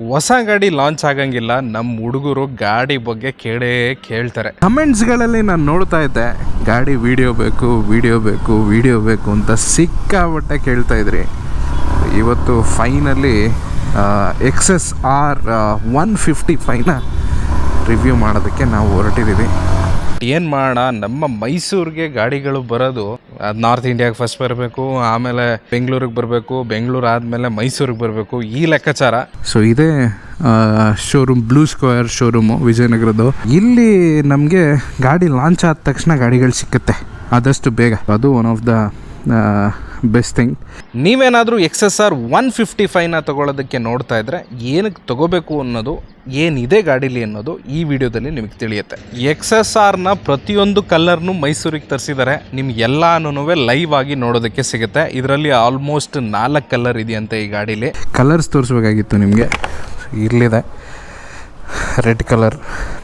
ಹೊಸ ಗಾಡಿ ಲಾಂಚ್ ಆಗಂಗಿಲ್ಲ ನಮ್ಮ ಹುಡುಗರು ಗಾಡಿ ಬಗ್ಗೆ ಕೇಳೇ ಕೇಳ್ತಾರೆ. ಕಮೆಂಟ್ಸ್ಗಳಲ್ಲಿ ನಾನು ನೋಡ್ತಾ ಇದ್ದೆ ಗಾಡಿ ವಿಡಿಯೋ ಬೇಕು ವಿಡಿಯೋ ಬೇಕು ವಿಡಿಯೋ ಬೇಕು ಅಂತ ಸಿಕ್ಕಾಬಟ್ಟೆ ಕೇಳ್ತಾ ಇದ್ರಿ. ಇವತ್ತು finally X S R one fifty five review ಮಾಡೋದಕ್ಕೆ ನಾವು ಹೊರಟಿದ್ದೀವಿ. ಏನು ಮಾಡೋಣ ನಮ್ಮ ಮೈಸೂರಿಗೆ ಗಾಡಿಗಳು ಬರೋದು ಅದು ನಾರ್ತ್ ಇಂಡಿಯಾಗೆ ಫಸ್ಟ್ ಬರಬೇಕು, ಆಮೇಲೆ ಬೆಂಗಳೂರಿಗೆ ಬರಬೇಕು ಬೆಂಗಳೂರು ಆದಮೇಲೆ ಮೈಸೂರಿಗೆ ಬರಬೇಕು, ಈ ಲೆಕ್ಕಾಚಾರ. ಸೊ ಇದೇ ಶೋರೂಮ್ ಬ್ಲೂ ಸ್ಕ್ವೇರ್ ಶೋರೂಮು ವಿಜಯನಗರದ್ದು. ಇಲ್ಲಿ ನಮಗೆ ಗಾಡಿ ಲಾಂಚ್ ಆದ ತಕ್ಷಣ ಗಾಡಿಗಳು ಸಿಕ್ಕುತ್ತೆ. ಆದಷ್ಟು ಬೇಗ. ಅದು one of the best thing ನೀವೇನಾದರೂ X S R one fifty ಫೈವ್ನ ತೊಗೊಳೋದಕ್ಕೆ ನೋಡ್ತಾ ಇದ್ರೆ ಏನಕ್ಕೆ ತಗೋಬೇಕು ಅನ್ನೋದು ಏನಿದೆ ಗಾಡೀಲಿ ಅನ್ನೋದು ಈ ವಿಡಿಯೋದಲ್ಲಿ ನಿಮಗೆ ತಿಳಿಯುತ್ತೆ. ಎಕ್ಸ್ ಎಸ್ ಆರ್ನ ಪ್ರತಿಯೊಂದು ಕಲರ್ನು ಮೈಸೂರಿಗೆ ತರಿಸಿದ್ದಾರೆ. ನಿಮ್ಗೆ ಎಲ್ಲಾನು ಲೈವ್ ಆಗಿ ನೋಡೋದಕ್ಕೆ ಸಿಗುತ್ತೆ. ಇದರಲ್ಲಿ ಆಲ್ಮೋಸ್ಟ್ ನಾಲ್ಕು ಕಲರ್ ಇದೆಯಂತೆ ಈ ಗಾಡೀಲಿ. ಕಲರ್ಸ್ ತೋರಿಸ್ಬೇಕಾಗಿತ್ತು ನಿಮಗೆ. ಇರಲಿದೆ ರೆಡ್ ಕಲರ್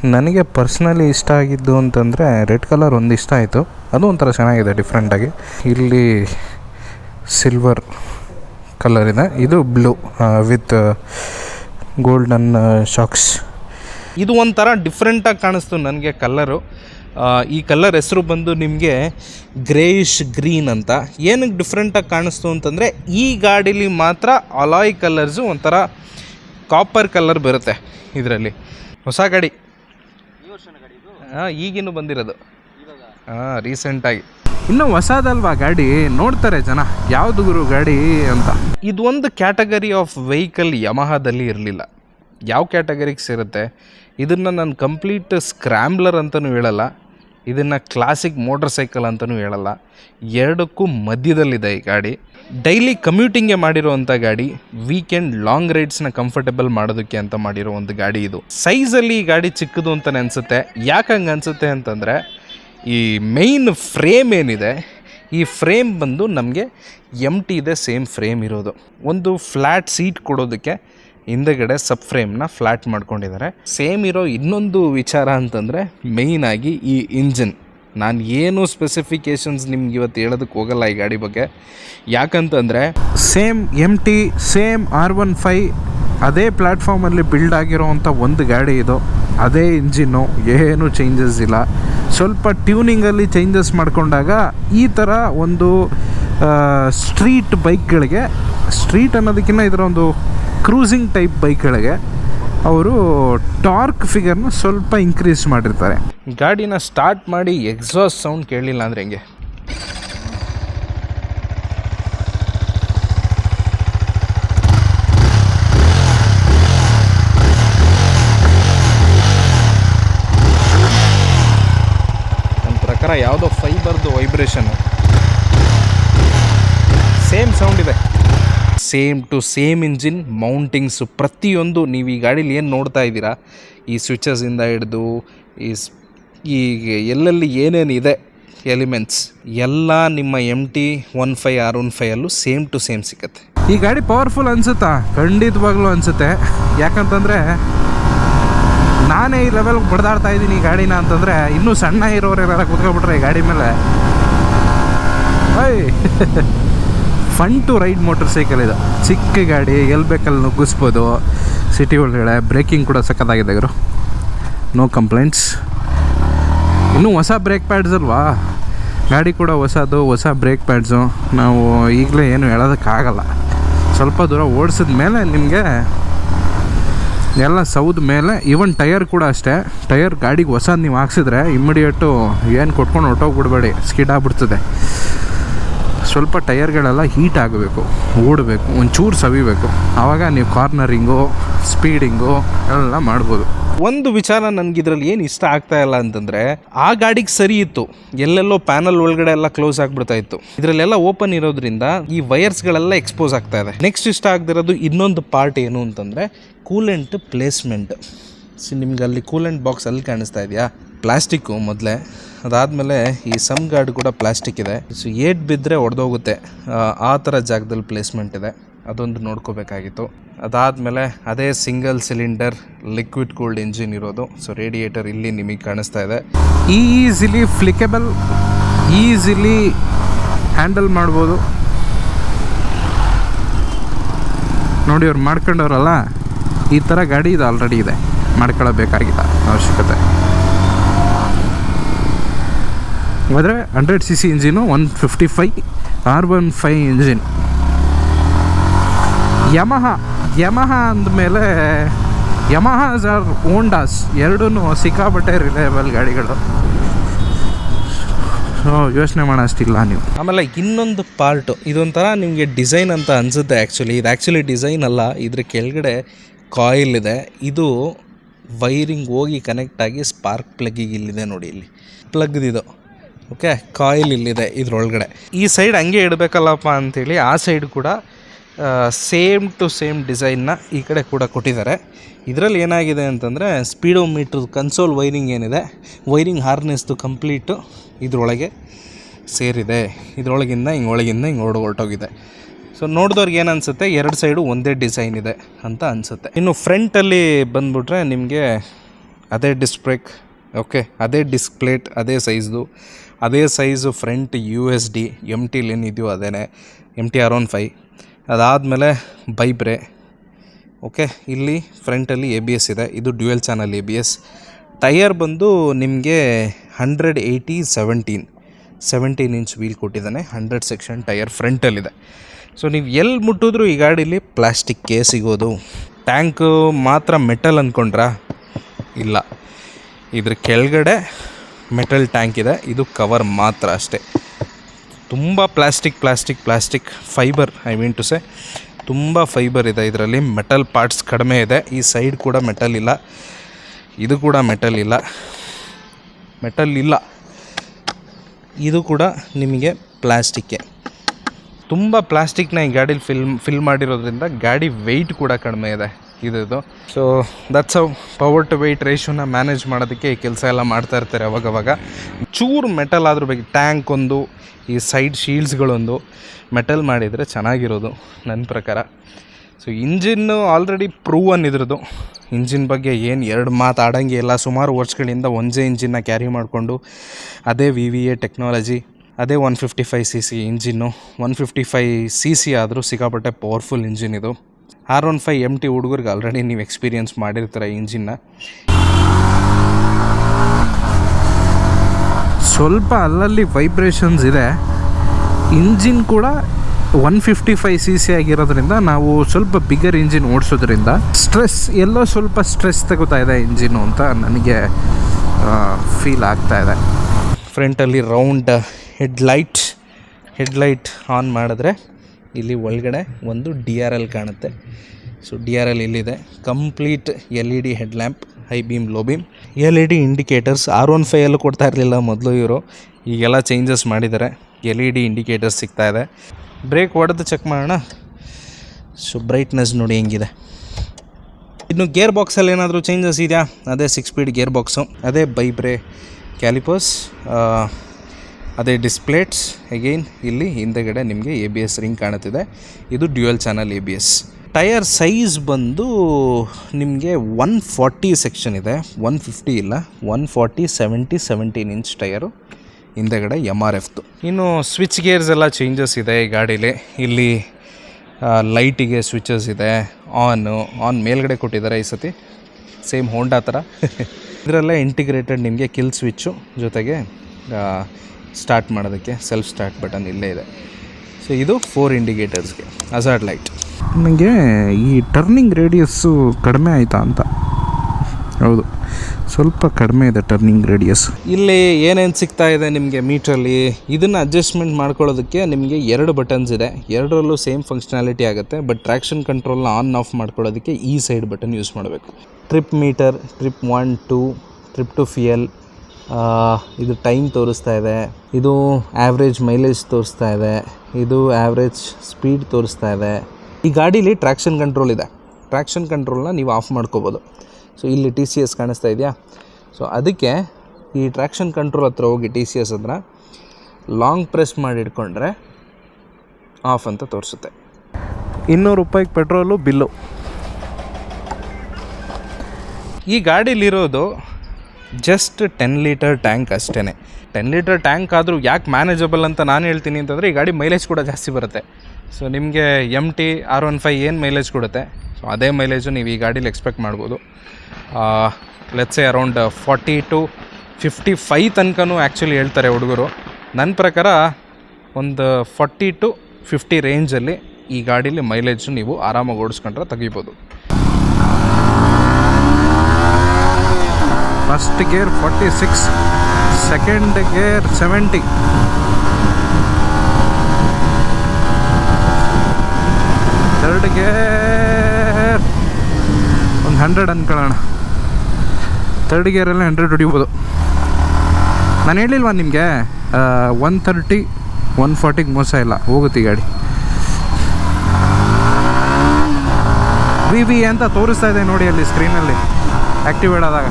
ನನಗೆ ಪರ್ಸ್ನಲಿ ಇಷ್ಟ ಆಗಿದ್ದು ಅಂತಂದರೆ ರೆಡ್ ಕಲರ್ ಒಂದು ಇಷ್ಟ ಆಯಿತು. ಅದು ಒಂಥರ ಚೆನ್ನಾಗಿದೆ ಡಿಫ್ರೆಂಟಾಗಿ ಇಲ್ಲಿ ಸಿಲ್ವರ್ ಕಲರ್ ಇದೆ. ಇದು ಬ್ಲೂ ವಿತ್ ಗೋಲ್ಡನ್ ಶಾಕ್ಸ್ ಇದು ಒಂಥರ ಡಿಫ್ರೆಂಟಾಗಿ ಕಾಣಿಸ್ತು ನನಗೆ ಕಲ್ಲರು ಈ ಕಲ್ಲರ್ ಹೆಸರು ಬಂದು ನಿಮಗೆ ಗ್ರೇಯಿಶ್ ಗ್ರೀನ್ ಅಂತ. ಏನಕ್ಕೆ ಡಿಫ್ರೆಂಟಾಗಿ ಕಾಣಿಸ್ತು ಅಂತಂದರೆ ಈ ಗಾಡೀಲಿ ಮಾತ್ರ ಅಲಾಯ್ ಕಲರ್ಸು ಒಂಥರ ಕಾಪರ್ ಕಲರ್ ಬರುತ್ತೆ ಇದರಲ್ಲಿ. ಹೊಸ ಗಾಡಿ. ಹಾಂ ಈಗಿನೂ ಬಂದಿರೋದು. ಹಾಂ ರೀಸೆಂಟಾಗಿ ಇನ್ನು ಹೊಸದಲ್ವಾ ಗಾಡಿ? ನೋಡ್ತಾರೆ ಜನ. ಯಾವುದು ಗುರು ಗಾಡಿ ಅಂತ. ಇದೊಂದು ಕ್ಯಾಟಗರಿ ಆಫ್ ವೆಹಿಕಲ್ ಯಮಹದಲ್ಲಿ ಇರಲಿಲ್ಲ. ಯಾವ ಕ್ಯಾಟಗರಿಗೆ ಸೇರುತ್ತೆ? ಇದನ್ನು ನಾನು ಕಂಪ್ಲೀಟ್ ಸ್ಕ್ರ್ಯಾಂಬ್ಲರ್ ಅಂತಲೂ ಹೇಳಲ್ಲ. ಇದನ್ನು ಕ್ಲಾಸಿಕ್ ಮೋಟರ್ ಸೈಕಲ್ ಅಂತಲೂ ಹೇಳಲ್ಲ. ಎರಡಕ್ಕೂ ಮಧ್ಯದಲ್ಲಿದೆ ಈ ಗಾಡಿ. ಡೈಲಿ ಕಮ್ಯೂಟಿಂಗ್ಗೆ ಮಾಡಿರುವಂಥ ಗಾಡಿ ವೀಕೆಂಡ್ ಲಾಂಗ್ ರೈಡ್ಸ್ನ ಕಂಫರ್ಟಬಲ್ ಮಾಡೋದಕ್ಕೆ ಅಂತ ಮಾಡಿರೋ ಒಂದು ಗಾಡಿ ಇದು. ಸೈಜಲ್ಲಿ ಈ ಗಾಡಿ ಚಿಕ್ಕದು ಅಂತಲೇ ಅನಿಸುತ್ತೆ ಯಾಕೆ ಹಂಗೆ ಅನಿಸುತ್ತೆ ಅಂತಂದರೆ ಈ ಮೇಯ್ನ್ ಫ್ರೇಮ್ ಏನಿದೆ, ಈ ಫ್ರೇಮ್ ಬಂದು ನಮಗೆ ಎಂ ಟಿ ಇದೆ ಸೇಮ್ ಫ್ರೇಮ್ ಇರೋದು. ಒಂದು ಫ್ಲ್ಯಾಟ್ ಸೀಟ್ ಕೊಡೋದಕ್ಕೆ ಹಿಂದೆಗಡೆ ಸಬ್ ಫ್ರೇಮ್ನ ಫ್ಲ್ಯಾಟ್ ಮಾಡ್ಕೊಂಡಿದ್ದಾರೆ. ಸೇಮ್ ಇರೋ ಇನ್ನೊಂದು ವಿಚಾರ ಅಂತಂದರೆ ಮೇಯ್ನಾಗಿ ಈ ಇಂಜಿನ್ ನಾನು ಏನು ಸ್ಪೆಸಿಫಿಕೇಷನ್ಸ್ ನಿಮ್ಗೆ ಇವತ್ತು ಹೇಳೋದಕ್ಕೆ ಹೋಗಲ್ಲ ಈ ಗಾಡಿ ಬಗ್ಗೆ. ಯಾಕಂತಂದರೆ same M T same R one five ಅದೇ ಪ್ಲ್ಯಾಟ್ಫಾರ್ಮಲ್ಲಿ ಬಿಲ್ಡ್ ಆಗಿರೋವಂಥ ಒಂದು ಗಾಡಿ ಇದು. ಅದೇ ಇಂಜಿನ್ನು, ಏನು ಚೇಂಜಸ್ ಇಲ್ಲ. ಸ್ವಲ್ಪ ಟ್ಯೂನಿಂಗಲ್ಲಿ ಚೇಂಜಸ್ ಮಾಡಿಕೊಂಡಾಗ ಈ ಥರ ಒಂದು ಸ್ಟ್ರೀಟ್ ಬೈಕ್ಗಳಿಗೆ ಸ್ಟ್ರೀಟ್ ಅನ್ನೋದಕ್ಕಿಂತ ಇದರ ಒಂದು ಕ್ರೂಸಿಂಗ್ ಟೈಪ್ ಬೈಕ್ಗಳಿಗೆ ಅವರು ಟಾರ್ಕ್ ಫಿಗರ್ನ ಸ್ವಲ್ಪ ಇನ್ಕ್ರೀಸ್ ಮಾಡಿರ್ತಾರೆ. ಗಾಡಿನ ಸ್ಟಾರ್ಟ್ ಮಾಡಿ ಎಕ್ಸಾಸ್ಟ್ ಸೌಂಡ್ ಕೇಳಲಿಲ್ಲ ಅಂದರೆ ಹೆಂಗೆ ನನ್ನ ಪ್ರಕಾರ ಯಾವುದೋ ಫೈಬರ್ದು ವೈಬ್ರೇಷನು ಸೇಮ್ ಸೌಂಡ್ ಇದೆ same to same engine mountings ಪ್ರತಿಯೊಂದು ನೀವು ಈ ಗಾಡೀಲಿ ಏನು ನೋಡ್ತಾ ಇದ್ದೀರಾ? ಈ ಸ್ವಿಚಸಿಂದ ಹಿಡಿದು, ಈ ಈ ಎಲ್ಲೆಲ್ಲಿ ಏನೇನು ಇದೆ ಎಲಿಮೆಂಟ್ಸ್ ಎಲ್ಲ ನಿಮ್ಮ M T one five R one ಫೈಯಲ್ಲೂ same to same ಸಿಕ್ಕತ್ತೆ ಈ ಗಾಡಿ ಪವರ್ಫುಲ್ ಅನಿಸುತ್ತಾ? ಖಂಡಿತವಾಗ್ಲೂ ಅನಿಸುತ್ತೆ. ಯಾಕಂತಂದರೆ, ನಾನೇ ಈ ಲೆವೆಲ್ಗೆ ಬಡ್ದಾಡ್ತಾ ಇದ್ದೀನಿ ಈ ಗಾಡಿನ ಅಂತಂದರೆ, ಇನ್ನೂ ಸಣ್ಣ ಇರೋರು ಏನಾರ ಕೂತ್ಕೊಬಿಟ್ರೆ ಈ ಗಾಡಿ ಮೇಲೆ. I fun to ride motorcycle ಇದು. ಚಿಕ್ಕ ಗಾಡಿ ಎಲ್ಲಿ ಬೇಕಲ್ಲಿ ನುಗ್ಗಿಸ್ಬೋದು. ಸಿಟಿ ಒಳಗಡೆ ಬ್ರೇಕಿಂಗ್ ಕೂಡ ಸಖತ್ತಾಗಿದೆ ಗುರು. ನೋ ಕಂಪ್ಲೇಂಟ್ಸ್ ಇನ್ನೂ ಹೊಸ ಬ್ರೇಕ್ ಪ್ಯಾಡ್ಸ್ ಅಲ್ವಾ? ಗಾಡಿ ಕೂಡ ಹೊಸದು, ಹೊಸ ಬ್ರೇಕ್ ಪ್ಯಾಡ್ಸು ನಾವು ಈಗಲೇ ಏನು ಹೇಳೋದಕ್ಕಾಗಲ್ಲ. ಸ್ವಲ್ಪ ದೂರ ಓಡಿಸಿದ ಮೇಲೆ ನಿಮಗೆ ಎಲ್ಲ ಸೌದ ಮೇಲೆ ಈವನ್ ಟಯರ್ ಕೂಡ ಅಷ್ಟೇ. ಟಯರ್ ಗಾಡಿಗೆ ಹೊಸದು ನೀವು ಹಾಕ್ಸಿದ್ರೆ ಇಮ್ಮಿಡಿಯೇಟು ಏನು ಕೊಟ್ಕೊಂಡು ಹೊಟ್ಟೋಗ್ಬಿಡ್ಬೇಡಿ ಸ್ಕಿಡ್ ಆಗ್ಬಿಡ್ತದೆ. ಸ್ವಲ್ಪ ಟೈರ್ಗಳೆಲ್ಲ ಹೀಟ್ ಆಗಬೇಕು, ಓಡಬೇಕು, ಒಂಚೂರು ಸವಿಬೇಕು. ಆವಾಗ ನೀವು ಕಾರ್ನರಿಂಗು, ಸ್ಪೀಡಿಂಗು ಎಲ್ಲ ಮಾಡ್ಬೋದು. ಒಂದು ವಿಚಾರ ನನಗೆ ಇದರಲ್ಲಿ ಏನು ಇಷ್ಟ ಆಗ್ತಾ ಇಲ್ಲ ಅಂತಂದರೆ, ಆ ಗಾಡಿಗೆ ಸರಿ ಇತ್ತು. ಎಲ್ಲೆಲ್ಲೋ ಪ್ಯಾನಲ್ ಒಳಗಡೆ ಎಲ್ಲ ಕ್ಲೋಸ್ ಆಗಿಬಿಡ್ತಾ ಇತ್ತು. ಇದರಲ್ಲೆಲ್ಲ ಓಪನ್ ಇರೋದ್ರಿಂದ ಈ ವೈರ್ಸ್ಗಳೆಲ್ಲ ಎಕ್ಸ್ಪೋಸ್ ಆಗ್ತಾ ಇದೆ. ನೆಕ್ಸ್ಟ್ ಇಷ್ಟ ಆಗದಿರೋದು ಇನ್ನೊಂದು ಪಾರ್ಟ್ ಏನು ಅಂತಂದರೆ ಕೂಲೆಂಟ್ ಪ್ಲೇಸ್ಮೆಂಟ್ ಸಿ ನಿಮ್ಗೆ ಅಲ್ಲಿ ಕೂಲೆಂಟ್ ಬಾಕ್ಸ್ ಅಲ್ಲಿ ಕಾಣಿಸ್ತಾ ಇದೆಯಾ? ಪ್ಲಾಸ್ಟಿಕ್ಕು ಮೊದಲೇ. ಅದಾದಮೇಲೆ ಈ ಸಮ್ ಗಾರ್ಡ್ ಕೂಡ ಪ್ಲಾಸ್ಟಿಕ್ ಇದೆ. ಸೊ ಏಟ್ ಬಿದ್ದರೆ ಒಡೆದೋಗುತ್ತೆ. ಆ ಥರ ಜಾಗದಲ್ಲಿ ಪ್ಲೇಸ್ಮೆಂಟ್ ಇದೆ. ಅದೊಂದು ನೋಡ್ಕೋಬೇಕಾಗಿತ್ತು. ಅದಾದಮೇಲೆ ಅದೇ single cylinder, liquid cooled engine ಇರೋದು. ಸೊ ರೇಡಿಯೇಟರ್ ಇಲ್ಲಿ ನಿಮಗೆ ಕಾಣಿಸ್ತಾ ಇದೆ. ಈಸಿಲಿ ಫ್ಲಿಕೆಬಲ್, ಈಸಿಲಿ ಹ್ಯಾಂಡಲ್ ಮಾಡ್ಬೋದು. ನೋಡಿ, ಅವ್ರು ಮಾಡ್ಕೊಂಡವ್ರಲ್ಲ? ಈ ಥರ ಗಾಡಿ ಇದು ಆಲ್ರೆಡಿ ಇದೆ. ಮಾಡ್ಕೊಳ್ಳಬೇಕಾಗಿಲ್ಲ ಅವಶ್ಯಕತೆ. ಆದರೆ hundred C C engine one fifty five R one five engine. Yamaha Yamaha ಅಂದಮೇಲೆ ಯಮಹಾಸ್ ಆರ್ ಓಂಡಾಸ್ ಎರಡೂ ಸಿಕ್ಕಾಪಟ್ಟೆ ರಿಲಯಬಲ್ ಗಾಡಿಗಳು. ಯೋಚನೆ ಮಾಡೋ ಅಷ್ಟಿಲ್ಲ ನೀವು. ಆಮೇಲೆ ಇನ್ನೊಂದು ಪಾರ್ಟು ಇದೊಂಥರ ನಿಮಗೆ ಡಿಸೈನ್ ಅಂತ ಅನಿಸುತ್ತೆ ಆ್ಯಕ್ಚುಲಿ ಇದು ಆ್ಯಕ್ಚುಲಿ ಡಿಸೈನ್ ಅಲ್ಲ, ಇದ್ರ ಕೆಳಗಡೆ ಕಾಯಿಲ್ ಇದೆ. ಇದು ವೈರಿಂಗ್ ಹೋಗಿ ಕನೆಕ್ಟ್ ಆಗಿ ಸ್ಪಾರ್ಕ್ ಪ್ಲಗ್ಗಿಗೆ ಇಲ್ಲಿದೆ ನೋಡಿ ಇಲ್ಲಿ. ಪ್ಲಗ್ದಿದು ಓಕೆ? ಕಾಯಿಲ್ ಇಲ್ಲಿದೆ ಇದ್ರೊಳಗಡೆ. ಈ ಸೈಡ್ ಹಂಗೆ ಇಡಬೇಕಲ್ಲಪ್ಪ ಅಂಥೇಳಿ ಆ ಸೈಡ್ ಕೂಡ ಸೇಮ್ ಟು ಸೇಮ್ ಡಿಸೈನ್ನ ಈ ಕಡೆ ಕೂಡ ಕೊಟ್ಟಿದ್ದಾರೆ. ಇದರಲ್ಲಿ ಏನಾಗಿದೆ ಅಂತಂದರೆ ಸ್ಪೀಡೋ ಮೀಟ್ರ್ ಕನ್ಸೋಲ್ ವೈರಿಂಗ್ ಏನಿದೆ, ವೈರಿಂಗ್ ಹಾರ್ನೆಸ್ದು ಕಂಪ್ಲೀಟು ಇದರೊಳಗೆ ಸೇರಿದೆ. ಇದರೊಳಗಿಂದ ಹಿಂಗೆ ಒಳಗಿಂದ ಹಿಂಗೆ ಹೊರಡು ಹೊರಟೋಗಿದೆ. ಸೊ ನೋಡಿದವ್ರಿಗೆ ಏನು ಎರಡು ಸೈಡು ಒಂದೇ ಡಿಸೈನ್ ಇದೆ ಅಂತ ಅನಿಸುತ್ತೆ. ಇನ್ನು ಫ್ರಂಟಲ್ಲಿ ಬಂದ್ಬಿಟ್ರೆ ನಿಮಗೆ ಅದೇ ಡಿಸ್ಪ್ರೇಕ್ ಓಕೆ ಅದೇ ಡಿಸ್ಪ್ಲೇಟ್ ಅದೇ ಸೈಜ್ದು ಅದೇ size front U S D, M ಟಿಲಿ ಇದೆಯೋ ಅದೇ M T R one five ಅದಾದಮೇಲೆ ಬೈಬ್ರೆ. ಓಕೆ, ಇಲ್ಲಿ ಫ್ರಂಟಲ್ಲಿ ಎ ಬಿ ಎಸ್ ಇದೆ, ಇದು dual channel A B S. Tyre ಬಂದು ನಿಮಗೆ hundred eighty seventeen seventeen inch wheel ಕೊಟ್ಟಿದ್ದಾನೆ, ಹಂಡ್ರೆಡ್ ಸೆಕ್ಷನ್ ಟಯರ್ ಫ್ರಂಟಲ್ಲಿದೆ. ಸೊ, ನೀವು ಎಲ್ಲಿ ಮುಟ್ಟಿದ್ರು ಈ ಗಾಡೀಲಿ ಪ್ಲಾಸ್ಟಿಕ್ಕೇ ಸಿಗೋದು ಟ್ಯಾಂಕು ಮಾತ್ರ ಮೆಟಲ್ ಅಂದ್ಕೊಂಡ್ರಾ ಇಲ್ಲ. ಇದ್ರ ಕೆಳಗಡೆ ಮೆಟಲ್ ಟ್ಯಾಂಕ್ ಇದೆ. ಇದು ಕವರ್ ಮಾತ್ರ ಅಷ್ಟೇ. ತುಂಬ plastic plastic plastic fibre I mean to say ತುಂಬ ಫೈಬರ್ ಇದೆ ಇದರಲ್ಲಿ. ಮೆಟಲ್ ಪಾರ್ಟ್ಸ್ ಕಡಿಮೆ ಇದೆ. ಈ ಸೈಡ್ ಕೂಡ ಮೆಟಲ್ ಇಲ್ಲ. ಇದು ಕೂಡ ಮೆಟಲ್ ಇಲ್ಲ. ಮೆಟಲ್ ಇಲ್ಲ. ಇದು ಕೂಡ ನಿಮಗೆ ಪ್ಲಾಸ್ಟಿಕ್ಕೆ ತುಂಬ ಪ್ಲಾಸ್ಟಿಕ್ನ ಈ ಗಾಡೀಲಿ ಫಿಲ್ ಫಿಲ್ ಮಾಡಿರೋದ್ರಿಂದ ಗಾಡಿ ವೆಯ್ಟ್ ಕೂಡ ಕಡಿಮೆ ಇದೆ. ಇದು. So that's of power to weight ರೇಷೋನ manage ಮಾಡೋದಕ್ಕೆ ಈ ಕೆಲಸ ಎಲ್ಲ ಮಾಡ್ತಾ ಇರ್ತಾರೆ ಅವಾಗವಾಗ. ಚೂರು ಮೆಟಲ್ ಆದರೂ ಬೇಕು. ಟ್ಯಾಂಕ್ ಒಂದು, ಈ ಸೈಡ್ ಶೀಲ್ಡ್ಸ್ಗಳೊಂದು ಮೆಟಲ್ ಮಾಡಿದರೆ ಚೆನ್ನಾಗಿರೋದು ನನ್ನ ಪ್ರಕಾರ. ಸೊ ಇಂಜಿನ್ನು ಆಲ್ರೆಡಿ ಪ್ರೂವನ್ ಇದ್ರದ್ದು. ಇಂಜಿನ್ ಬಗ್ಗೆ ಏನು ಎರಡು ಮಾತಾಡಂಗೆ ಇಲ್ಲ. ಸುಮಾರು ವರ್ಷಗಳಿಂದ ಒಂದೇ ಇಂಜಿನ್ನ ಕ್ಯಾರಿ ಮಾಡಿಕೊಂಡು, ಅದೇ ವಿ ವಿ ಎ ಟೆಕ್ನಾಲಜಿ ಅದೇ one fifty five C C engine one fifty five C C ಆದರೂ ಸಿಕ್ಕಾಪಟ್ಟೆ ಪವರ್ಫುಲ್ ಇಂಜಿನ್ ಇದು. R one five M T ಹುಡುಗರಿಗೆ ಆಲ್ರೆಡಿ ನೀವು ಎಕ್ಸ್ಪೀರಿಯನ್ಸ್ ಮಾಡಿರ್ತೀರ ಇಂಜಿನ್ನ. ಸ್ವಲ್ಪ ಅಲ್ಲಲ್ಲಿ ವೈಬ್ರೇಷನ್ಸ್ ಇದೆ. ಇಂಜಿನ್ ಕೂಡ one fifty five C C ಆಗಿರೋದ್ರಿಂದ ನಾವು ಸ್ವಲ್ಪ ಬಿಗರ್ ಇಂಜಿನ್ ಓಡಿಸೋದ್ರಿಂದ ಸ್ಟ್ರೆಸ್ ಎಲ್ಲೋ ಸ್ವಲ್ಪ ಸ್ಟ್ರೆಸ್ ತಗೋತಾ ಇದೆ ಇಂಜಿನ್ನು ಅಂತ ನನಗೆ ಫೀಲ್ ಆಗ್ತಾ ಇದೆ. ಫ್ರಂಟಲ್ಲಿ ರೌಂಡ್ ಹೆಡ್ಲೈಟ್ ಹೆಡ್ಲೈಟ್ ಆನ್ ಮಾಡಿದ್ರೆ ಇಲ್ಲಿ ಒಳಗಡೆ ಒಂದು ಡಿ ಆರ್ ಎಲ್ ಕಾಣುತ್ತೆ. ಸೊ ಡಿ ಆರ್ ಎಲ್ ಇಲ್ಲಿದೆ. Complete L E D head lamp high beam low beam L E D indicators R one ಫೈಯಲ್ಲೂ ಕೊಡ್ತಾ ಇರಲಿಲ್ಲ ಮೊದಲು ಇವರು. ಈಗೆಲ್ಲ ಚೇಂಜಸ್ ಮಾಡಿದ್ದಾರೆ. ಎಲ್ ಇ ಡಿ ಇಂಡಿಕೇಟರ್ಸ್ ಸಿಗ್ತಾ ಇದೆ. ಬ್ರೇಕ್ ಹೊಡೆದು ಚೆಕ್ ಮಾಡೋಣ. ಸೊ ಬ್ರೈಟ್ನೆಸ್ ನೋಡಿ ಹೆಂಗಿದೆ. ಇನ್ನು ಗೇರ್ ಬಾಕ್ಸಲ್ಲಿ ಏನಾದರೂ ಚೇಂಜಸ್ ಇದೆಯಾ? ಅದೇ ಸಿಕ್ಸ್ ಸ್ಪೀಡ್ ಗೇರ್ ಬಾಕ್ಸು ಅದೇ ಬೈಬ್ರೆ ಕ್ಯಾಲಿಪರ್ಸ್ ಅದೇ ಡಿಸ್ಪ್ಲೇಟ್ಸ್ ಎಗೈನ್ ಇಲ್ಲಿ ಹಿಂದೆಗಡೆ ನಿಮಗೆ ಎ ಬಿ ಎಸ್ ರಿಂಗ್ ಕಾಣುತ್ತಿದೆ. ಇದು dual channel A B S size ಬಂದು ನಿಮಗೆ ಒನ್ ಫಾರ್ಟಿ ಸೆಕ್ಷನ್ ಇದೆ. ಒನ್ ಫಿಫ್ಟಿ ಇಲ್ಲ. One forty seventy seventeen inch tyre ಹಿಂದೆಗಡೆ ಎಂ ಆರ್ ಎಫ್ದು ಇನ್ನು ಸ್ವಿಚ್ ಗೇರ್ಸ್ ಎಲ್ಲ ಚೇಂಜಸ್ ಇದೆ ಈ ಗಾಡೀಲಿ. ಇಲ್ಲಿ ಲೈಟಿಗೆ ಸ್ವಿಚಸ್ ಇದೆ. ಆನು ಆನ್ ಮೇಲ್ಗಡೆ ಕೊಟ್ಟಿದ್ದಾರೆ ಈ ಸತಿ. ಸೇಮ್ ಹೋಂಡಾ ಥರ. ಇದರಲ್ಲೇ ಇಂಟಿಗ್ರೇಟೆಡ್ ನಿಮಗೆ ಕಿಲ್ ಸ್ವಿಚ್ಚು ಜೊತೆಗೆ ಸ್ಟಾರ್ಟ್ ಮಾಡೋದಕ್ಕೆ ಸೆಲ್ಫ್ ಸ್ಟಾರ್ಟ್ ಬಟನ್ ಇಲ್ಲೇ ಇದೆ. ಸೊ ಇದು ಫೋರ್ ಇಂಡಿಕೇಟರ್ಸ್ಗೆ ಅಜಾರ್ಡ್ ಲೈಟ್ ನನಗೆ ಈ ಟರ್ನಿಂಗ್ ರೇಡಿಯಸ್ಸು ಕಡಿಮೆ ಆಯಿತಾ ಅಂತ? ಹೌದು. ಸ್ವಲ್ಪ ಕಡಿಮೆ ಇದೆ ಟರ್ನಿಂಗ್ ರೇಡಿಯಸ್ ಇಲ್ಲಿ ಏನೇನು ಸಿಗ್ತಾ ಇದೆ ನಿಮಗೆ ಮೀಟ್ರಲ್ಲಿ ಇದನ್ನು ಅಡ್ಜಸ್ಟ್ಮೆಂಟ್ ಮಾಡ್ಕೊಳ್ಳೋದಕ್ಕೆ ನಿಮಗೆ ಎರಡು ಬಟನ್ಸ್ ಇದೆ. ಎರಡರಲ್ಲೂ ಸೇಮ್ ಫಂಕ್ಷನಾಲಿಟಿ ಆಗುತ್ತೆ ಬಟ್ ಟ್ರ್ಯಾಕ್ಷನ್ ಕಂಟ್ರೋಲ್ನ ಆನ್ ಆಫ್ ಮಾಡ್ಕೊಳ್ಳೋದಕ್ಕೆ ಈ ಸೈಡ್ ಬಟನ್ ಯೂಸ್ ಮಾಡಬೇಕು. Trip meter trip one two trip to fuel ಇದು ಟೈಮ್ ತೋರಿಸ್ತಾ ಇದೆ. ಇದು ಆ್ಯಾವ್ರೇಜ್ ಮೈಲೇಜ್ ತೋರಿಸ್ತಾ ಇದೆ. ಇದು ಆ್ಯಾವ್ರೇಜ್ ಸ್ಪೀಡ್ ತೋರಿಸ್ತಾ ಇದೆ. ಈ ಗಾಡೀಲಿ ಟ್ರ್ಯಾಕ್ಷನ್ ಕಂಟ್ರೋಲ್ ಇದೆ. ಟ್ರ್ಯಾಕ್ಷನ್ ಕಂಟ್ರೋಲ್ನ ನೀವು ಆಫ್ ಮಾಡ್ಕೋಬೋದು. ಸೊ ಇಲ್ಲಿ ಟಿ ಸಿ ಎಸ್ ಕಾಣಿಸ್ತಾ ಇದೆಯಾ? ಸೊ ಅದಕ್ಕೆ ಈ ಟ್ರ್ಯಾಕ್ಷನ್ ಕಂಟ್ರೋಲ್ ಹತ್ರ ಹೋಗಿ ಟಿ ಸಿ ಎಸ್ ಹತ್ರ ಲಾಂಗ್ ಪ್ರೆಸ್ ಮಾಡಿ ಇಟ್ಕೊಂಡ್ರೆ ಆಫ್ ಅಂತ ತೋರಿಸುತ್ತೆ. ಇನ್ನೂರು ರೂಪಾಯಿಗೆ ಪೆಟ್ರೋಲು ಬಿಲ್ಲು ಈ ಗಾಡೀಲಿರೋದು ಜಸ್ಟ್ ಟೆನ್ ಲೀಟರ್ ಟ್ಯಾಂಕ್ ಅಷ್ಟೇ ಟೆನ್ ಲೀಟರ್ ಟ್ಯಾಂಕ್ ಆದರೂ ಯಾಕೆ ಮ್ಯಾನೇಜಬಲ್ ಅಂತ ನಾನು ಹೇಳ್ತೀನಿ ಅಂತಂದರೆ ಈ ಗಾಡಿ ಮೈಲೇಜ್ ಕೂಡ ಜಾಸ್ತಿ ಬರುತ್ತೆ. ಸೊ ನಿಮಗೆ M T R one five ಏನು ಮೈಲೇಜ್ ಕೊಡುತ್ತೆ? ಸೊ ಅದೇ ಮೈಲೇಜು ನೀವು ಈ ಗಾಡೀಲಿ ಎಕ್ಸ್ಪೆಕ್ಟ್ ಮಾಡ್ಬೋದು. Let's say around forty to fifty five ತನಕನೂ ಆ್ಯಕ್ಚುಲಿ ಹೇಳ್ತಾರೆ ಹುಡುಗರು. ನನ್ನ ಪ್ರಕಾರ ಒಂದು ಫಾರ್ಟಿ ಟು ಫಿಫ್ಟಿ ರೇಂಜಲ್ಲಿ ಈ ಗಾಡೀಲಿ ಮೈಲೇಜು ನೀವು ಆರಾಮಾಗಿ ಓಡಿಸ್ಕೊಂಡ್ರೆ ತೆಗಿಬೋದು. First gear forty six second gear seventy. Third gear ಒಂದು ಹಂಡ್ರೆಡ್ ಅಂದ್ಕೊಳ್ಳೋಣ ತರ್ಡ್ ಗೇರೆಲ್ಲ ಹಂಡ್ರೆಡ್ ಹೊಡಿಬೋದು. ನಾನು ಹೇಳಿಲ್ವಾ ನಿಮಗೆ ಒನ್ ತರ್ಟಿ ಒನ್ ಫಾರ್ಟಿಗೆ ಮೋಸ ಇಲ್ಲ, ಹೋಗುತ್ತೆ ಈ ಗಾಡಿ. ವಿ ವಿ ಅಂತ ತೋರಿಸ್ತಾ ಇದೆ ನೋಡಿ ಅಲ್ಲಿ ಸ್ಕ್ರೀನಲ್ಲಿ ಆ್ಯಕ್ಟಿವೇಟ್ ಆದಾಗ.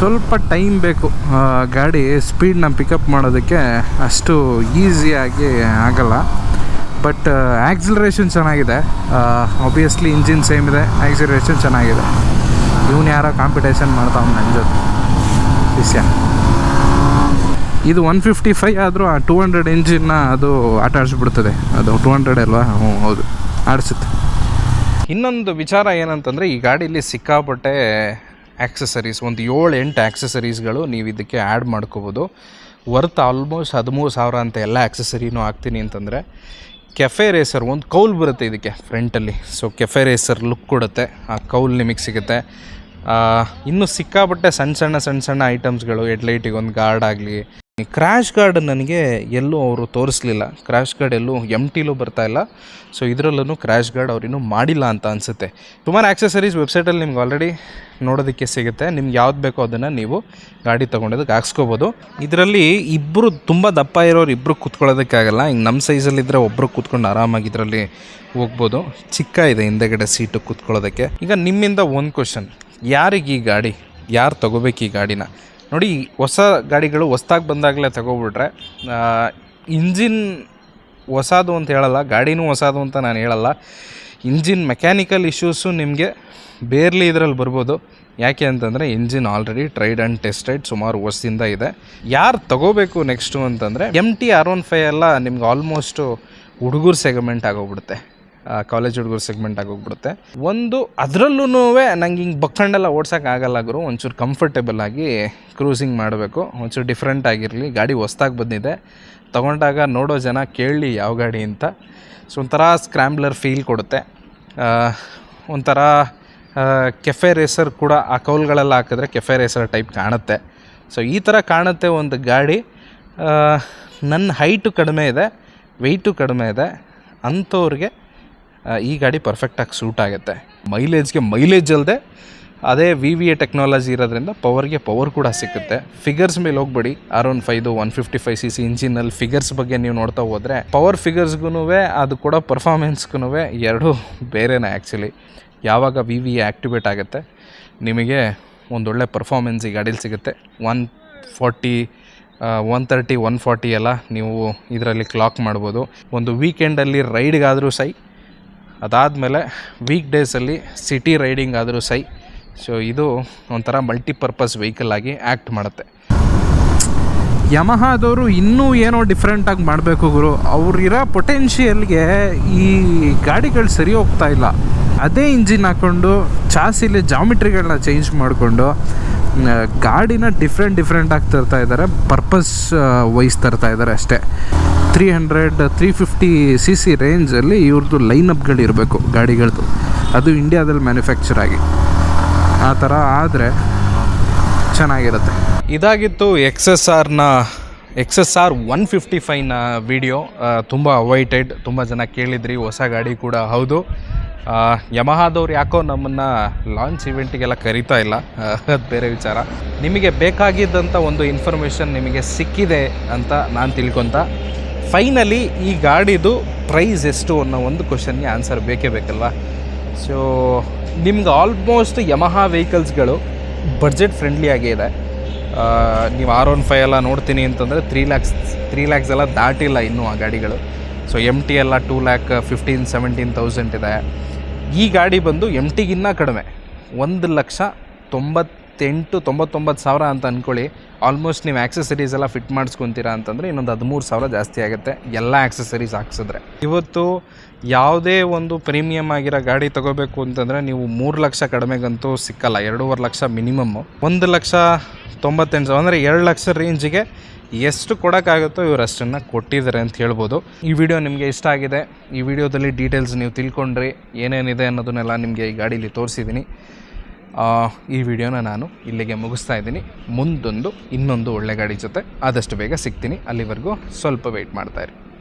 ಸ್ವಲ್ಪ ಟೈಮ್ ಬೇಕು. ಗಾಡಿ ಸ್ಪೀಡ್ನ ಪಿಕಪ್ ಮಾಡೋದಕ್ಕೆ ಅಷ್ಟು ಈಸಿಯಾಗಿ ಆಗಲ್ಲ. ಬಟ್ ಆ್ಯಕ್ಸಿಲರೇಷನ್ ಚೆನ್ನಾಗಿದೆ. ಆಬ್ವಿಯಸ್ಲಿ ಇಂಜಿನ್ ಸೇಮ್ ಇದೆ. ಆ್ಯಕ್ಸಿಲರೇಷನ್ ಚೆನ್ನಾಗಿದೆ. ಇವನು ಯಾರೋ ಕಾಂಪಿಟೇಷನ್ ಮಾಡ್ತಾವ್ ನನ್ನ ಜೊತೆ. ವಿಷಯ. ಇದು ಒನ್ ಫಿಫ್ಟಿ ಫೈ ಆದರೂ ಆ ಟೂ ಹಂಡ್ರೆಡ್ ಇಂಜಿನ್ನ ಅದು ಆಟ ಆಡಿಸ್ಬಿಡ್ತದೆ ಅದು ಟೂ ಹಂಡ್ರೆಡ್ ಅಲ್ವಾ? ಹ್ಞೂ ಹೌದು. ಆಡಿಸುತ್ತೆ. ಇನ್ನೊಂದು ವಿಚಾರ ಏನಂತಂದರೆ, ಈ ಗಾಡಿಯಲ್ಲಿ ಸಿಕ್ಕಾಪಟ್ಟೆ ಆ್ಯಕ್ಸಸರೀಸ್ ಒಂದು ಏಳು ಎಂಟು ಆ್ಯಕ್ಸಸರೀಸ್ಗಳು ನೀವು ಇದಕ್ಕೆ ಆ್ಯಡ್ ಮಾಡ್ಕೋಬೋದು. ವರ್ತ್ ಆಲ್ಮೋಸ್ಟ್ ಹದಿಮೂರು ಸಾವಿರ ಅಂತ ಎಲ್ಲ ಆ್ಯಕ್ಸಸರಿನೂ ಹಾಕ್ತೀನಿ ಅಂತಂದರೆ ಕೆಫೆ ರೇಸರ್ ಒಂದು ಕೌಲ್ ಬರುತ್ತೆ ಇದಕ್ಕೆ ಫ್ರಂಟಲ್ಲಿ ಸೊ ಕೆಫೆ ರೇಸರ್ ಲುಕ್ ಕೊಡುತ್ತೆ, ಆ ಕೌಲ್ ನಿಮಗೆ ಸಿಗುತ್ತೆ. ಇನ್ನು ಸಿಕ್ಕಾಪಟ್ಟೆ ಸಣ್ಣ ಸಣ್ಣ ಸಣ್ಣ ಸಣ್ಣ ಐಟಮ್ಸ್ಗಳು ಹೆಡ್ಲೈಟಿಗೆ ಒಂದು ಗಾರ್ಡ್ ಆಗಲಿ ಕ್ರ್ಯಾಶ್ ಗಾರ್ಡ್ ನನಗೆ ಎಲ್ಲೂ ಅವರು ತೋರಿಸ್ಲಿಲ್ಲ. ಕ್ರ್ಯಾಶ್ ಗಾರ್ಡ್ ಎಲ್ಲೂ ಎಂ ಟಿಲೂ ಬರ್ತಾ ಇಲ್ಲ. ಸೊ ಇದರಲ್ಲೂ ಕ್ರ್ಯಾಶ್ ಗಾರ್ಡ್ ಅವ್ರು ಇನ್ನೂ ಮಾಡಿಲ್ಲ ಅಂತ ಅನಿಸುತ್ತೆ. ಸುಮಾರು ಆಕ್ಸೆಸರೀಸ್ ವೆಬ್ಸೈಟಲ್ಲಿ ನಿಮ್ಗೆ ಆಲ್ರೆಡಿ ನೋಡೋದಕ್ಕೆ ಸಿಗುತ್ತೆ. ನಿಮ್ಗೆ ಯಾವ್ದು ಬೇಕೋ ಅದನ್ನು ನೀವು ಗಾಡಿ ತೊಗೊಂಡೋದಕ್ಕೆ ಹಾಕ್ಸ್ಕೋಬೋದು. ಇದರಲ್ಲಿ ಇಬ್ಬರು ತುಂಬ ದಪ್ಪ ಇರೋರು ಇಬ್ಬರು ಕೂತ್ಕೊಳ್ಳೋದಕ್ಕಾಗಲ್ಲ ಹಿಂಗೆ ನಮ್ಮ ಸೈಜಲ್ಲಿದ್ದರೆ ಒಬ್ಬರು ಕೂತ್ಕೊಂಡು ಆರಾಮಾಗಿ ಇದರಲ್ಲಿ ಹೋಗ್ಬೋದು. ಚಿಕ್ಕ ಇದೆ ಹಿಂದೆಗಡೆ ಸೀಟು ಕೂತ್ಕೊಳ್ಳೋದಕ್ಕೆ. ಈಗ ನಿಮ್ಮಿಂದ ಒಂದು ಕ್ವಶನ್ ಯಾರಿಗೆ ಈ ಗಾಡಿ? ಯಾರು ತಗೋಬೇಕು ಈ ಗಾಡಿನ? ನೋಡಿ, ಹೊಸ ಗಾಡಿಗಳು ಹೊಸ್ದಾಗಿ ಬಂದಾಗಲೇ ತಗೋಬಿಟ್ರೆ ಇಂಜಿನ್ ಹೊಸದು ಅಂತ ಹೇಳಲ್ಲ, ಗಾಡಿನೂ ಹೊಸದು ಅಂತ ನಾನು ಹೇಳಲ್ಲ. ಇಂಜಿನ್ ಮೆಕ್ಯಾನಿಕಲ್ ಇಶ್ಯೂಸು ನಿಮಗೆ ಬೇರ್ಲಿ ಇದರಲ್ಲಿ ಬರ್ಬೋದು. ಯಾಕೆ ಅಂತಂದರೆ, engine already tried and tested ಸುಮಾರು ವರ್ಷದಿಂದ ಇದೆ. ಯಾರು ತಗೋಬೇಕು ನೆಕ್ಸ್ಟು ಅಂತಂದರೆ M T R one five ಎಲ್ಲ ನಿಮ್ಗೆ ಆಲ್ಮೋಸ್ಟು ಹುಡುಗರು ಸೆಗ್ಮೆಂಟ್ ಆಗೋಗ್ಬಿಡುತ್ತೆ. ಕಾಲೇಜ್ ಹುಡುಗರು ಸೆಗ್ಮೆಂಟ್ ಆಗೋಗ್ಬಿಡುತ್ತೆ ಒಂದು ಅದರಲ್ಲೂ ನಂಗೆ ಹಿಂಗೆ ಬಕ್ಕಂಡೆಲ್ಲ ಓಡ್ಸೋಕೆ ಆಗಲ್ಲ ಗುರು. ಒಂಚೂರು ಕಂಫರ್ಟೇಬಲ್ ಆಗಿ ಕ್ರೂಸಿಂಗ್ ಮಾಡಬೇಕು. ಒಂಚೂರು ಡಿಫ್ರೆಂಟ್ ಆಗಿರಲಿ. ಗಾಡಿ ಹೊಸ್ದಾಗಿ ಬಂದಿದೆ. ತೊಗೊಂಡಾಗ ನೋಡೋ ಜನ ಕೇಳಲಿ ಯಾವ ಗಾಡಿ ಅಂತ. ಸೊ ಒಂಥರ ಸ್ಕ್ರ್ಯಾಂಬ್ಲರ್ ಫೀಲ್ ಕೊಡುತ್ತೆ. ಒಂಥರ ಕೆಫೆ ರೇಸರ್ ಕೂಡ ಆ ಕೌಲ್ಗಳೆಲ್ಲ ಹಾಕಿದ್ರೆ ಕೆಫೆ ರೇಸರ್ ಟೈಪ್ ಕಾಣುತ್ತೆ. ಸೊ ಈ ಥರ ಕಾಣುತ್ತೆ ಒಂದು ಗಾಡಿ. ನನ್ನ ಹೈಟು ಕಡಿಮೆ ಇದೆ ವೆಯ್ಟು ಕಡಿಮೆ ಇದೆ. ಅಂಥವ್ರಿಗೆ ಈ ಗಾಡಿ ಪರ್ಫೆಕ್ಟಾಗಿ ಸೂಟ್ ಆಗುತ್ತೆ. ಮೈಲೇಜ್ಗೆ ಮೈಲೇಜ್ ಅಲ್ಲದೆ ಅದೇ ವಿ ವಿ ಎ ಟೆಕ್ನಾಲಜಿ ಇರೋದ್ರಿಂದ ಪವರ್ಗೆ ಪವರ್ ಕೂಡ ಸಿಕ್ಕುತ್ತೆ ಫಿಗರ್ಸ್ ಮೇಲೆ ಹೋಗ್ಬೇಡಿ. R one five one fifty five C C ಇಂಜಿನಲ್ಲಿ figures ಬಗ್ಗೆ ನೀವು ನೋಡ್ತಾ ಹೋದರೆ ಪವರ್ ಫಿಗರ್ಸ್ಗೂ ಅದು ಕೂಡ ಪರ್ಫಾರ್ಮೆನ್ಸ್ಗೂ ಎರಡೂ ಬೇರೆನೇ ಆ್ಯಕ್ಚುಲಿ ಯಾವಾಗ ವಿ ವಿ ಎ ಆ್ಯಕ್ಟಿವೇಟ್ ಆಗುತ್ತೆ, ನಿಮಗೆ ಒಂದೊಳ್ಳೆ ಪರ್ಫಾರ್ಮೆನ್ಸ್ ಈ ಗಾಡೀಲಿ ಸಿಗುತ್ತೆ. One forty one thirty one forty ಎಲ್ಲ ನೀವು ಇದರಲ್ಲಿ ಕ್ಲಾಕ್ ಮಾಡ್ಬೋದು. ಒಂದು ವೀಕೆಂಡಲ್ಲಿ ರೈಡ್ಗಾದರೂ ಸೈ ಅದಾದಮೇಲೆ ವೀಕ್ ಡೇಸಲ್ಲಿ ಸಿಟಿ ರೈಡಿಂಗ್ ಆದರೂ ಸೈ. ಸೊ ಇದು ಒಂಥರ ಮಲ್ಟಿಪರ್ಪಸ್ ವೆಹಿಕಲ್ ಆಗಿ ಆ್ಯಕ್ಟ್ ಮಾಡುತ್ತೆ. ಯಮಹಾದವರು ಇನ್ನೂ ಏನೋ ಡಿಫ್ರೆಂಟಾಗಿ ಮಾಡಬೇಕು ಗುರು. ಅವರಿರೋ ಪೊಟೆನ್ಷಿಯಲ್ಗೆ ಈ ಗಾಡಿಗಳು ಸರಿ ಹೋಗ್ತಾ ಇಲ್ಲ. ಅದೇ ಇಂಜಿನ್ ಹಾಕ್ಕೊಂಡು ಚಾಸಿಲಿ ಜಾಮಿಟ್ರಿಗಳನ್ನ ಚೇಂಜ್ ಮಾಡಿಕೊಂಡು ಗಾಡಿನ ಡಿಫ್ರೆಂಟ್ ಡಿಫ್ರೆಂಟಾಗಿ ತರ್ತಾ ಇದ್ದಾರೆ ಪರ್ಪಸ್ ವೈಸ್ ತರ್ತಾ ಇದ್ದಾರೆ ಅಷ್ಟೇ. Three hundred three fifty C C ರೇಂಜಲ್ಲಿ ಇವ್ರದ್ದು ಲೈನಪ್ಗಳು ಇರಬೇಕು ಗಾಡಿಗಳದ್ದು ಅದು ಇಂಡಿಯಾದಲ್ಲಿ ಮ್ಯಾನುಫ್ಯಾಕ್ಚರ್ ಆಗಿ. ಆ ಥರ ಆದರೆ ಚೆನ್ನಾಗಿರುತ್ತೆ. ಇದಾಗಿತ್ತು ಎಕ್ಸ್ ಎಸ್ ಆರ್ನ X S R one fifty ಫೈವ್ನ video ತುಂಬ ಅವೈಟೆಡ್ ತುಂಬ ಜನ ಕೇಳಿದ್ರಿ, ಹೊಸ ಗಾಡಿ ಕೂಡ ಹೌದು. ಯಮಹಾದವ್ರು ಯಾಕೋ ನಮ್ಮನ್ನು ಲಾಂಚ್ ಇವೆಂಟಿಗೆಲ್ಲ ಕರಿತಾ ಇಲ್ಲ. ಅದು ಬೇರೆ ವಿಚಾರ. ನಿಮಗೆ ಬೇಕಾಗಿದ್ದಂಥ ಒಂದು ಇನ್ಫಾರ್ಮೇಷನ್ ನಿಮಗೆ ಸಿಕ್ಕಿದೆ ಅಂತ ನಾನು ತಿಳ್ಕೊತ. ಫೈನಲಿ ಈ ಗಾಡಿದು ಪ್ರೈಸ್ ಎಷ್ಟು ಅನ್ನೋ ಒಂದು ಕ್ವಶನ್ಗೆ ಆನ್ಸರ್ ಬೇಕೇ ಬೇಕಲ್ವಾ? ಸೊ ನಿಮ್ಗೆ ಆಲ್ಮೋಸ್ಟ್ ಯಮಹಾ ವೆಹಿಕಲ್ಸ್ಗಳು ಬಡ್ಜೆಟ್ ಫ್ರೆಂಡ್ಲಿ ಆಗೇ ಇದೆ. ನೀವು ಆರ್ ಒನ್ ಫೈವ್ ಎಲ್ಲ ನೋಡ್ತೀನಿ ಅಂತಂದರೆ ತ್ರೀ ಲ್ಯಾಕ್ಸ್ ತ್ರೀ ಲ್ಯಾಕ್ಸ್ ಎಲ್ಲ ದಾಟಿಲ್ಲ ಇನ್ನೂ ಆ ಗಾಡಿಗಳು. ಸೊ ಎಂ ಟಿ ಎಲ್ಲ two lakh fifteen seventeen thousand ಇದೆ. ಈ ಗಾಡಿ ಬಂದು ಎಂ ಟಿಗಿನ್ನ ಕಡಿಮೆ. ಒಂದು ಲಕ್ಷ ತೊಂಬತ್ತೆಂಟು ತೊಂಬತ್ತೊಂಬತ್ತು ಸಾವಿರ ಅಂತ ಅಂದ್ಕೊಳ್ಳಿ ಆಲ್ಮೋಸ್ಟ್ ನೀವು ಆಕ್ಸೆಸರೀಸ್ ಎಲ್ಲ ಫಿಟ್ ಮಾಡಿಸ್ಕೊತೀರಾ ಅಂತಂದರೆ ಇನ್ನೊಂದು ಹದಿಮೂರು ಸಾವಿರ ಜಾಸ್ತಿ ಆಗುತ್ತೆ. ಎಲ್ಲ ಆ್ಯಕ್ಸಸರೀಸ್ ಹಾಕ್ಸಿದ್ರೆ. ಇವತ್ತು ಯಾವುದೇ ಒಂದು ಪ್ರೀಮಿಯಮ್ ಆಗಿರೋ ಗಾಡಿ ತಗೋಬೇಕು ಅಂತಂದರೆ ನೀವು ಮೂರು ಲಕ್ಷ ಕಡಿಮೆಗಂತೂ ಸಿಕ್ಕಲ್ಲ. ಎರಡೂವರೆ ಲಕ್ಷ ಮಿನಿಮಮ್ಮು ಒಂದು ಲಕ್ಷ ತೊಂಬತ್ತೆಂಟು ಸಾವಿರ, ಅಂದರೆ ಎರಡು ಲಕ್ಷ ರೇಂಜಿಗೆ ಎಷ್ಟು ಕೊಡೋಕ್ಕಾಗುತ್ತೋ ಇವರು ಅಷ್ಟನ್ನು ಕೊಟ್ಟಿದ್ದಾರೆ ಅಂತ ಹೇಳ್ಬೋದು. ಈ ವಿಡಿಯೋ ನಿಮಗೆ ಇಷ್ಟ ಆಗಿದೆ. ಈ ವಿಡಿಯೋದಲ್ಲಿ ಡೀಟೇಲ್ಸ್ ನೀವು ತಿಳ್ಕೊಂಡ್ರಿ. ಏನೇನಿದೆ ಅನ್ನೋದನ್ನೆಲ್ಲ ನಿಮಗೆ ಈ ಗಾಡೀಲಿ ತೋರಿಸಿದ್ದೀನಿ ಈ ವಿಡಿಯೋನ ನಾನು ಇಲ್ಲಿಗೆ ಮುಗಿಸ್ತಾ ಇದ್ದೀನಿ. ಮುಂದೊಂದು ಇನ್ನೊಂದು ಒಳ್ಳೆ ಗಾಡಿ ಜೊತೆ. ಆದಷ್ಟು ಬೇಗ ಸಿಗ್ತೀನಿ. ಅಲ್ಲಿವರೆಗೂ ಸ್ವಲ್ಪ ವೆಯ್ಟ್ ಮಾಡ್ತಾಯಿರಿ